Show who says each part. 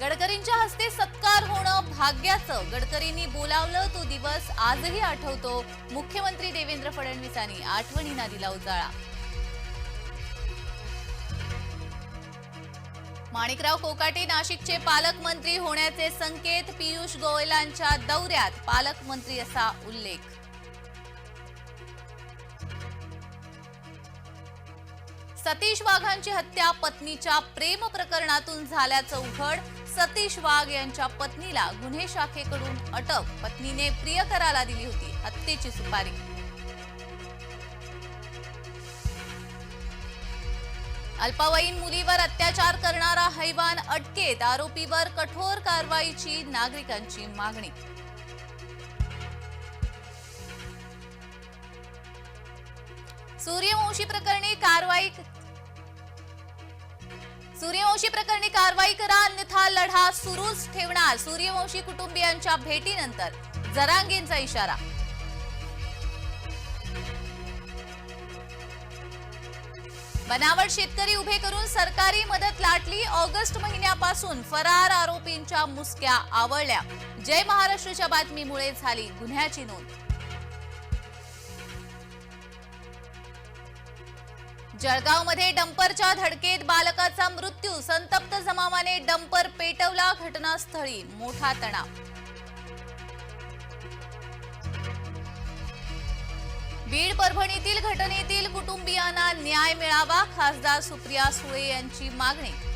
Speaker 1: गडकरींच्या हस्ते सत्कार होणं भाग्याचं. गडकरींनी बोलावलं तो दिवस आजही आठवतो. मुख्यमंत्री देवेंद्र फडणवीसांनी आठवणींना दिला उजाळा. माणिकराव कोकाटे नाशिकचे पालकमंत्री होण्याचे संकेत पियुष गोयलांच्या दौऱ्यात पालकमंत्री असा उल्लेख. सतीश वाघांची हत्या पत्नीच्या प्रेम प्रकरणातून झाल्याचं उघड. सतीश वाघ यांच्या पत्नीला गुन्हे शाखेकडून अटक. पत्नीने प्रियकराला दिली होती. हत्येची सुपारी. अल्पवयीन मुलीवर अत्याचार करणारा हैवान अटकेत. आरोपीवर कठोर कारवाईची नागरिकांची मागणी. सूर्यवंशी प्रकरणी कारवाई सूर्यवंशी प्रकरणी कारवाई करा अन्यथा लढा सुरूच ठेवणार. सूर्यवंशी कुटुंबियांच्या भेटीनंतर. जरांगेंचा इशारा. बनावट शेतकरी उभे करून सरकारी मदत लाटली. ऑगस्ट महिन्यापासून फरार आरोपींच्या मुसक्या आवळल्या. जय महाराष्ट्रच्या बातमीमुळे झाली गुन्ह्याची नोंद. जळगावमध्ये डंपरच्या धडकेत बालकाचा मृत्यू. संतप्त जमावाने डंपर पेटवला घटनास्थळी. मोठा तणाव. बीड परभणीतील घटनेतील कुटुंबियांना न्याय मिळावा खासदार सुप्रिया सुळे यांची मागणी.